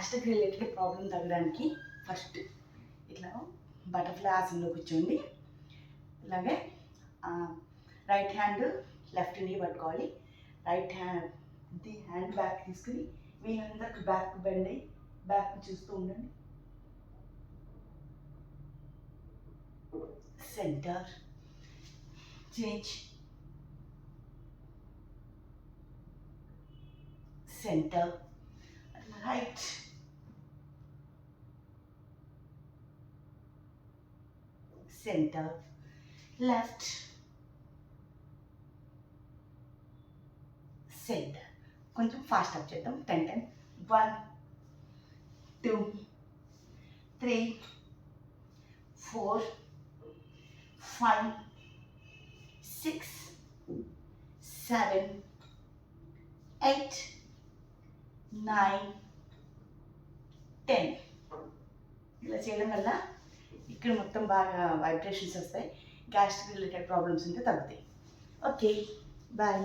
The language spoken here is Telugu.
గ్యాస్ట్రిక్ రిలేటెడ్ ప్రాబ్లం తగ్గడానికి ఫస్ట్ ఇట్లా బటర్ఫ్లై ఆసనంలో కూర్చోండి. ఇలాగే రైట్ హ్యాండ్ లెఫ్ట్ నీ పట్టుకోవాలి. Right hand the hand back తీసుకుని వీళ్ళందరికి బ్యాక్ బెండ్ అయ్యి బ్యాక్ చూస్తూ ఉండండి. Centre. Change. Centre. Right. Centre left, center. కొంచెం ఫాస్ట్ అప్ చేద్దాం. Ten ten one two three four five six seven eight nine ten ఇలా చేయడం వల్ల ఇక్కడ మొత్తం బాగా వైబ్రేషన్స్ వస్తాయి. గ్యాస్ట్రిక్ రిలేటెడ్ ప్రాబ్లమ్స్ ఉంటే తగ్గుతాయి. Okay bye